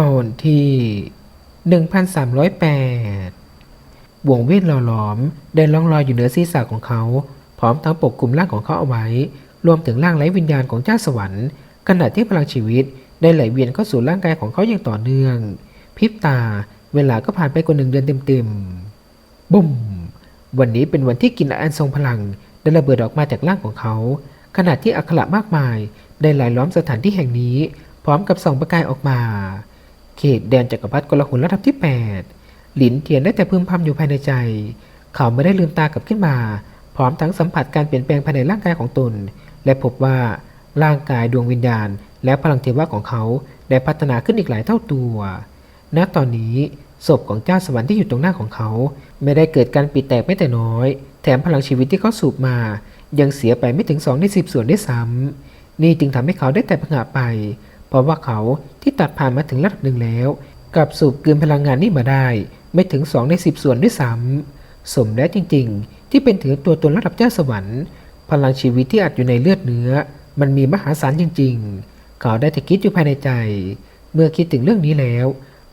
ตอนที่ 1308 วงเวทหล่อหลอมได้ล่องลอยอยู่เหนือศีรษะของเขา พร้อมทั้งปกคลุมร่างของเขาเอาไว้ รวมถึงร่างไร้วิญญาณของเจ้าสวรรค์ ขณะที่พลังชีวิตได้ไหลเวียนเข้าสู่ร่างกายของเขาอย่างต่อเนื่อง พริบตา เวลาก็ผ่านไปกว่าหนึ่งเดือนเต็มๆบุ้ม วันนี้เป็นวันที่กินอันทรงพลังได้ระเบิดออกมาจากร่างของเขา ขณะที่อักขระมากมาย ได้ไหลล้อมสถานที่แห่งนี้ พร้อมกับส่องประกายออกมา เขตแดนจักรพรรดิกลหุนระดับที่ 8 หลินเทียนได้แต่พึมพำอยู่ภายในใจ เขาไม่ได้ลืมตากลับขึ้นมา พร้อมทั้งสัมผัสการเปลี่ยนแปลงภายในร่างกายของตน และพบว่าร่างกายดวงวิญญาณ และพลังเทวะของเขาได้พัฒนาขึ้นอีกหลายเท่าตัว ณ ตอนนี้ศพของเจ้าสวรรค์ที่อยู่ตรงหน้าของเขา ไม่ได้เกิดการปิดแตกไม่แต่น้อย แถมพลังชีวิตที่เขาสูบมา ยังเสียไปไม่ถึง2ใน10ส่วนได้ซ้ำนี่จึงทำให้เขาได้แต่ผงะไป เพราะว่าเขาที่ตัดผ่านมาถึงระดับหนึ่งแล้วกลับสูบเกินพลังงานนี้มาได้ ไม่ถึง 2 ใน 10 ส่วนด้วยซ้ำสมแล้วจริง ๆ ที่เป็นถือตัวตนระดับเจ้าสวรรค์พลังชีวิตที่อัดอยู่ในเลือดเนื้อ มันมีมหาศาลจริง ๆ เขาได้แต่คิดอยู่ภายในใจ เมื่อคิดถึงเรื่องนี้แล้ว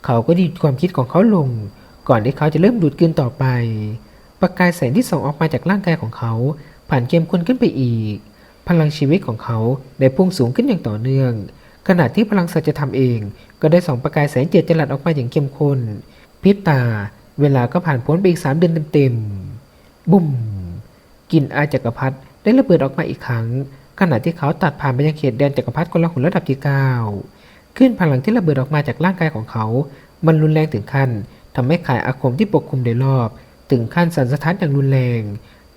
เขาก็หยุดความคิดของเขาลง ก่อนที่เขาจะเริ่มดูดกลืนต่อไป ประกายแสงที่ส่องออกมาจากร่างกายของเขา ผ่านเข้มข้นขึ้นไปอีก พลังชีวิตของเขาได้พุ่งสูงขึ้นอย่างต่อเนื่อง ขณะที่พลังสัจธรรมเอง ก็ได้ส่องประกายแสงเจิดจรัสออกมาอย่างเข้มข้นพิบตา เวลาก็ผ่านพ้นไปอีกสามเดือนเต็มๆบุ้มกลิ่นอาจักรพรรดิได้ระเบิดออกมาอีกครั้ง ขณะที่เขาตัดผ่านไปยังเขตแดนจักรพรรดิกลหุนระดับที่เก้าขึ้นพลังที่ระเบิดออกมาจากร่างกายของเขา มันรุนแรงถึงขั้นทำให้ข่ายอาคมที่ปกคลุมโดยรอบ ถึงขั้นสั่นสะท้านอย่างรุนแรง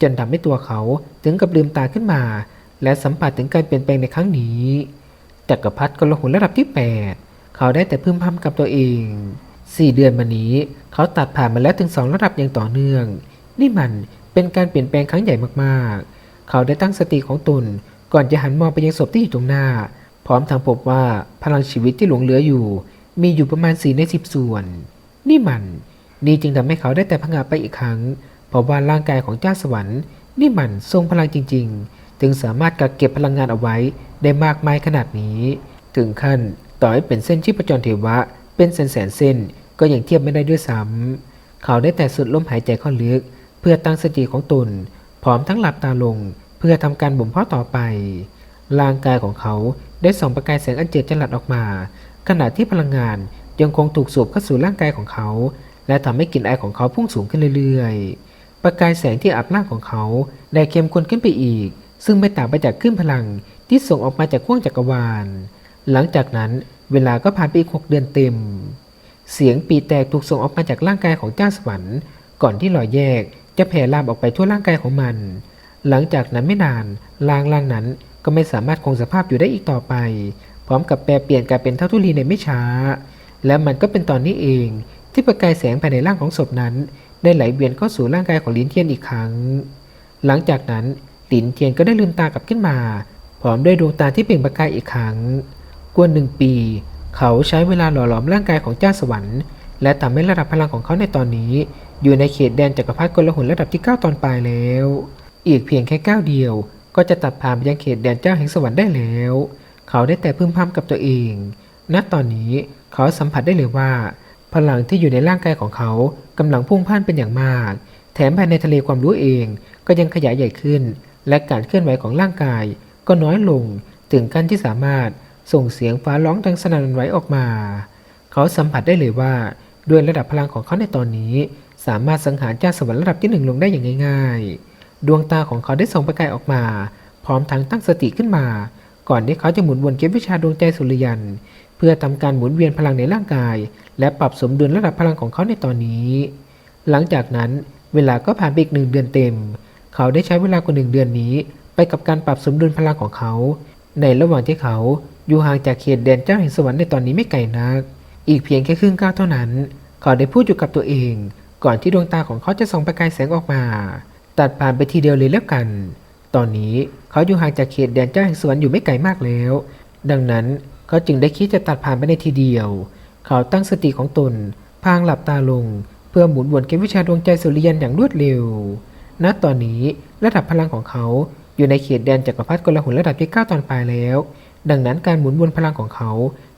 จนทำให้ตัวเขาถึงกับลืมตาขึ้นมา และสัมผัสถึงการเปลี่ยนแปลงในครั้งนี้ จักรพรรดิกลหุนระดับที่ 8 เขาได้แต่พึมพำกับตัวเอง 4 เดือนมานี้ เขาตัดผ่านมาแล้วถึง 2 ระดับอย่างต่อเนื่อง นี่มันเป็นการเปลี่ยนแปลงครั้งใหญ่มากๆ เขาได้ตั้งสติของตน ก่อนจะหันมองไปยังศพที่อยู่ตรงหน้า พร้อมทั้งพบว่าพลังชีวิตที่หลงเหลืออยู่ มีอยู่ประมาณ4ใน10 ส่วน นี่มัน นี่จึงทำให้เขาได้แต่พังาไปอีกครั้ง เพราะว่าร่างกายของเจ้าสวรรค์ นี่มันทรงพลังจริงๆถึงสามารถกักเก็บพลังงานเอาไว้ ได้มากมายขนาดนี้ ถึงขั้นต่อให้เป็นเส้นชีพจรเทวะ เป็นแสนแสนเส้นก็ยังเทียบไม่ได้ด้วยซ้ำเขาได้แต่สุดลมหายใจเข้าลึก เพื่อตั้งสติของตน พร้อมทั้งหลับตาลง เพื่อทำการบ่มเพาะต่อไป ร่างกายของเขาได้ส่องประกายแสงอันเจิดจรัสออกมา ขณะที่พลังงานยังคงถูกสูบเข้าสู่ร่างกายของเขา และทำให้กลิ่นอายของเขาพุ่งสูงขึ้นเรื่อยๆ ประกายแสงที่อับร่างของเขาได้เข้มข้นขึ้นไปอีก ซึ่งไม่ต่างไปจากคลื่นพลัง ที่ส่งออกมาจากขั้วจักรวาล หลังจากนั้นเวลาก็ผ่านไปอีกหกเดือนเต็ม เสียงปีแตกถูกส่งออกมาจากร่างกายของเจ้าสวรรค์ก่อนที่รอยแยกจะแผ่ลามออกไปทั่วร่างกายของมัน หลังจากนั้นไม่นานร่างร่างนั้นก็ไม่สามารถคงสภาพอยู่ได้อีกต่อไป พร้อมกับแปรเปลี่ยนกลายเป็นเท่าทุลีในไม่ช้า และมันก็เป็นตอนนี้เองที่ประกายแสงภายในร่างของศพนั้น ได้ไหลเวียนเข้าสู่ร่างกายของลินเทียนอีกครั้ง หลังจากนั้นลินเทียนก็ได้ลืมตากลับขึ้นมา พร้อมด้วยดวงตาที่เปล่งประกายอีกครั้ง กว่าหนึ่งปี เขาใช้เวลาหล่อหลอมร่างกายของเจ้าสวรรค์ และทำให้ระดับพลังของเขาในตอนนี้ อยู่ในเขตแดนจักรพรรดิกลหุนระดับที่ 9 ตอนปลายแล้ว อีกเพียงแค่ก้าวเดียว ก็จะตัดผ่านไปยังเขตแดนเจ้าแห่งสวรรค์ได้แล้ว เขาได้แต่พึมพำกับตัวเอง ณ ตอนนี้เขาสัมผัสได้เลยว่า พลังที่อยู่ในร่างกายของเขากำลังพุ่งพ่านเป็นอย่างมาก แถมภายในทะเลความรู้เองก็ยังขยายใหญ่ขึ้น และการเคลื่อนไหวของร่างกาย ก็น้อยลงถึงขั้นที่สามารถส่งเสียงฟ้าร้องดังสนั่นไหวออกมา เขาสัมผัสได้เลยว่า ด้วยระดับพลังของเขาในตอนนี้ สามารถสังหารเจ้าสวรรค์ระดับที่หนึ่งลงได้อย่างง่าย ๆ ดวงตาของเขาได้ส่องประกายออกมา พร้อมทั้งตั้งสติขึ้นมา ก่อนที่เขาจะหมุนวนเก็บวิชาดวงใจสุริยัน เพื่อทำการหมุนเวียนพลังในร่างกาย และปรับสมดุลระดับพลังของเขาในตอนนี้ หลังจากนั้นเวลาก็ผ่านไปอีกหนึ่งเดือนเต็ม เขาได้ใช้เวลากว่าหนึ่งเดือนนี้ ไปกับการปรับสมดุลพลังของเขา ในระหว่างที่เขาอยู่ห่างจากเขตแดนเจ้าแห่งสวรรค์ในตอนนี้ไม่ไกลนัก อีกเพียงแค่ครึ่งก้าวเท่านั้น เขาได้พูดอยู่กับตัวเอง ก่อนที่ดวงตาของเขาจะส่องประกายแสงออกมา ตัดผ่านไปทีเดียวเลยแล้วกัน ตอนนี้เขาอยู่ห่างจากเขตแดนเจ้าแห่งสวรรค์อยู่ไม่ไกลมากแล้ว ดังนั้นเขาจึงได้คิดจะตัดผ่านไปในทีเดียว เขาตั้งสติของตน พางหลับตาลง เพื่อหมุนวนเกมวิชาดวงใจสุริยันอย่างรวดเร็ว ณ ตอนนี้ระดับพลังของเขา อยู่ในเขตแดนจักรพรรดิกลหุนระดับที่ 9 ตอนปลายแล้ว ดังนั้นการหมุนวนพลังของเขา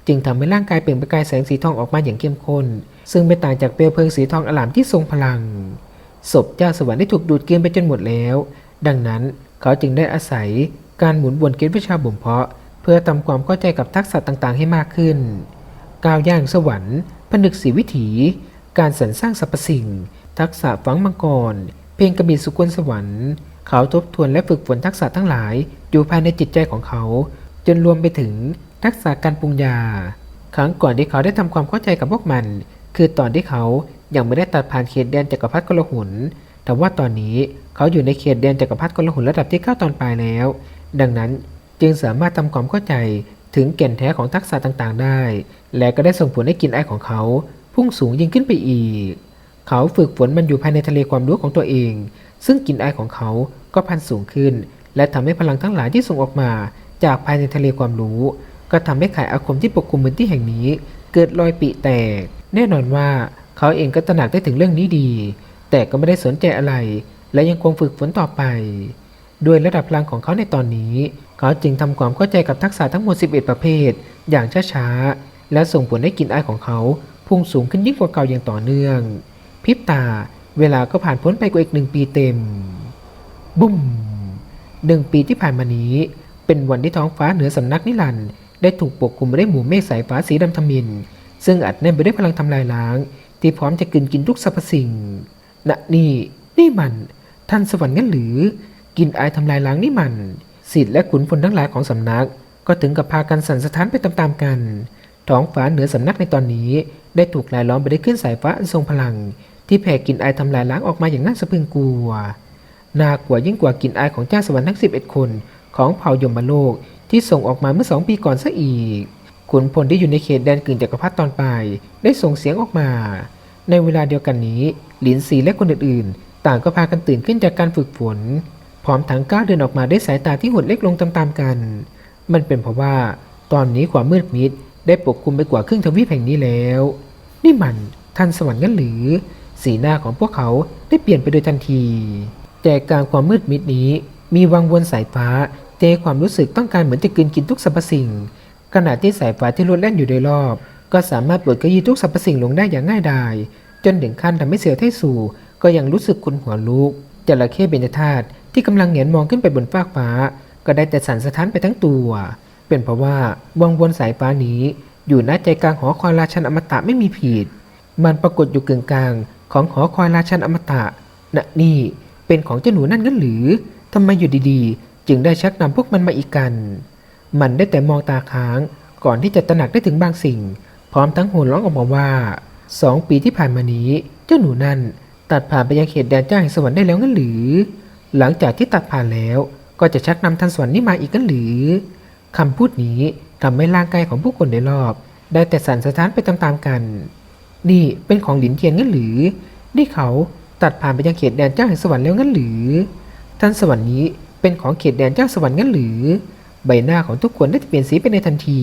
จึงทำให้ร่างกายเปล่งประกายแสงสีทองออกมาอย่างเข้มข้น ซึ่งไม่ต่างจากเปลวเพลิงสีทองอลามที่ทรงพลัง ศพเจ้าสวรรค์ได้ถูกดูดกินไปจนหมดแล้ว ดังนั้นเขาจึงได้อาศัยการหมุนวนเกณฑ์วิชาบ่มเพาะ เพื่อทำความเข้าใจกับทักษะต่างๆ ให้มากขึ้น ก้าวย่างสวรรค์ผนึกสีวิถี การสรรสร้างสรรพสิ่ง ทักษะฝังมังกร เพลงกระบี่สุกลสวรรค์ เขาทบทวนและฝึกฝนทักษะทั้งหลาย อยู่ภายในจิตใจของเขา จนรวมไปถึงทักษะการปรุงยา ครั้งก่อนที่เขาได้ทำความเข้าใจกับพวกมัน คือตอนที่เขายังไม่ได้ตัดผ่านเขตแดนจักรพรรดิกลหุน แต่ว่าตอนนี้เขาอยู่ในเขตแดนจักรพรรดิกลหุนระดับที่9ตอนปลายแล้ว ดังนั้นจึงสามารถทำความเข้าใจถึงแก่นแท้ของทักษะต่างๆ ได้ และก็ได้ส่งผลให้กินไอของเขา พุ่งสูงยิ่งขึ้นไปอีก เขาฝึกฝนมันอยู่ภายในทะเลความรู้ของตัวเอง ซึ่งกลินไอายของเขาก็พันสูงขึ้น และทำให้พลังทั้งหลายที่ส่งออกมา จากภายในทะเลความรู้ ก็ทำให้ข่ายอาคมที่ปกคลุมพื้นที่แห่งนี้ เกิดรอยปิแตก แน่นอนว่าเขาเองก็ตระหนักได้ถึงเรื่องนี้ดี แต่ก็ไม่ได้สนใจอะไร และยังคงฝึกฝนต่อไป ด้วยระดับพลังของเขาในตอนนี้ เขาจึงทำความเข้าใจกับทักษะทั้งหมด 11 ประเภท อย่างช้าๆและส่งผลให้กลินอายของเขาพุ่งสูงขึ้นยิ่งกว่าเก่าอย่างต่อเนื่อง พริบตาเวลาก็ผ่านพ้นไปกว่าอีกหนึ่งปีเต็ม บุ้มหนึ่งปีที่ผ่านมานี้ เป็นวันที่ท้องฟ้าเหนือสำนักนิรันด์ได้ถูกปกคลุมไปด้วยหมู่เมฆสายฟ้าสีดำทมิน ซึ่งอัดแน่นไปด้วยพลังทำลายล้าง ที่พร้อมจะกลืนกินทุกสรรพสิ่งณนี่นี่มัน ท่านสวรรค์งั้นหรือ กินอายทำลายล้างนี่มันสิทธิ์และขุนพลทั้งหลายของสำนัก ก็ถึงกับพากันสั่นสะท้านไปตามๆกัน ท้องฟ้าเหนือสำนักในตอนนี้ ได้ถูกลายล้อมไปด้วยคลื่นสายฟ้าอันทรงพลัง ที่แผ่กลิ่นอายทำลายล้างออกมาอย่างน่าสะพรึงกลัว น่ากลัวยิ่งกว่ากลิ่นอายของเจ้าสวรรค์ทั้ง 11 คน ของเผ่ายมโลกที่ส่งออกมาเมื่อสองปีก่อนซะอีกขุนพลที่อยู่ในเขตแดนกึ่งจักรพรรดิตอนปลายได้ส่งเสียงออกมา ในเวลาเดียวกันนี้หลินซีและคนอื่นๆ ต่างก็พากันตื่นขึ้นจากการฝึกฝน พร้อมทั้งก้าวเดินออกมาด้วยสายตาที่หดเล็กลงตามๆกัน มันเป็นเพราะว่าตอนนี้ความมืดมิด ได้ปกคลุมไปกว่าครึ่งทวีปแห่งนี้แล้ว นี่มันท่านสวรรค์งั้นหรือ สีหน้าของพวกเขาได้เปลี่ยนไปโดยทันที แต่กลางความมืดมิดนี้ มีวังวนสายฟ้าเทความรู้สึกต้องการเหมือนจะกินกินทุกสรรพสิ่ง ขณะที่สายฟ้าที่ลดแล่นอยู่โดยรอบ ก็สามารถปลดเกยีทุกสรรพสิ่งลงได้อย่างง่ายดาย จนถึงขั้นทำให้เสือเทสูก็ยังรู้สึกคุนหัวลุกจระเข้เบญจธาตุที่กำลังเหงียนมองขึ้นไปบนฟากฟ้า ก็ได้แต่สั่นสะท้านไปทั้งตัว เป็นเพราะว่าวังวนสายฟ้านี้อยู่ณใจกลางหอคอยราชันอมตะไม่มีผิด มันปรากฏอยู่กึ่งกลางของหอคอยราชันอมตะนะนี่เป็นของเจ้าหนูนั่นงั้นหรือทำไมอยู่ดีๆ จึงได้ชักนำพวกมันมาอีกกัน มันได้แต่มองตาค้างก่อนที่จะตระหนักได้ถึงบางสิ่ง พร้อมทั้งโห่ร้องออกมาว่าสองปีที่ผ่านมานี้ เจ้าหนูนั่นตัดผ่านไปยังเขตแดนเจ้าแห่งสวรรค์ได้แล้วงั้นหรือ หลังจากที่ตัดผ่านแล้วก็จะชักนำทันสวรรค์นี้มาอีกงั้นหรือ คำพูดนี้ทำให้ร่างกายของผู้คนในรอบ ได้แต่สั่นสะท้านไปตามๆกัน นี่เป็นของหลินเทียนงั้นหรือ นี่เขาตัดผ่านไปยังเขตแดนเจ้าแห่งสวรรค์แล้วงั้นหรือท่านสวรรค์นี้เป็นของเขตแดนเจ้าสวรรค์งั้นหรือ ใบหน้าของทุกคนได้เปลี่ยนสีไปในทันที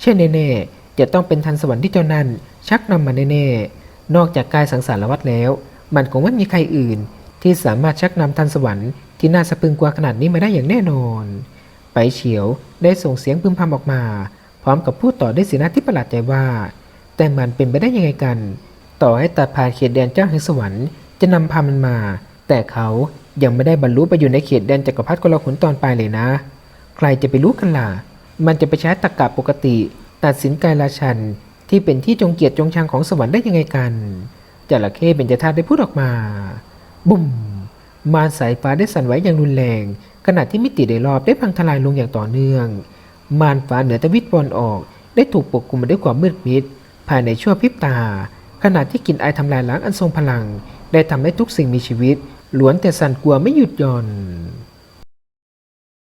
เช่นแน่ๆจะต้องเป็นทันสวรรค์ที่เจ้านั่นชักนำมาแน่ๆ นอกจากกายสังสารวัตแล้ว มันคงไม่มีใครอื่น ที่สามารถชักนำทันสวรรค์ที่น่าสะพรึงกว่าขนาดนี้มาได้อย่างแน่นอน เฉียวได้ส่งเสียงพึมพำออกมา พร้อมกับพูดต่อด้วยสีหน้าที่ประหลาดใจว่า แต่มันเป็นไปได้ยังไงกัน ต่อให้ตัดผ่านเขตแดนเจ้าแห่งสวรรค์จะนำพามันมา แต่เขายังไม่ได้บรรลุไปอยู่ในเขตแดนจักรพรรดิกลขุนตอนปลายเลยนะ ใครจะไปรู้กันล่ะ มันจะไปใช้ตรรกะปกติ ตัดสินกายราชัน ที่เป็นที่จงเกียรติจงชังของสวรรค์ได้ยังไงกันจระเข้เบญจธาตุได้พูดออกมา บุ้มมารสายฟ้าได้สั่นไหวอย่างรุนแรง ขณะที่มิติโดยรอบได้พังทลายลงอย่างต่อเนื่อง มานฟ้าเหนือตะวิตบอลออก ได้ถูกปกคลุมมาด้วยความมืดมิด ภายในชั่วพริบตา ขณะที่กลินไอทำลายล้างอันทรงพลัง ได้ทำให้ทุกสิ่งมีชีวิตล้วนแต่สั่นกลัวไม่หยุดหย่อน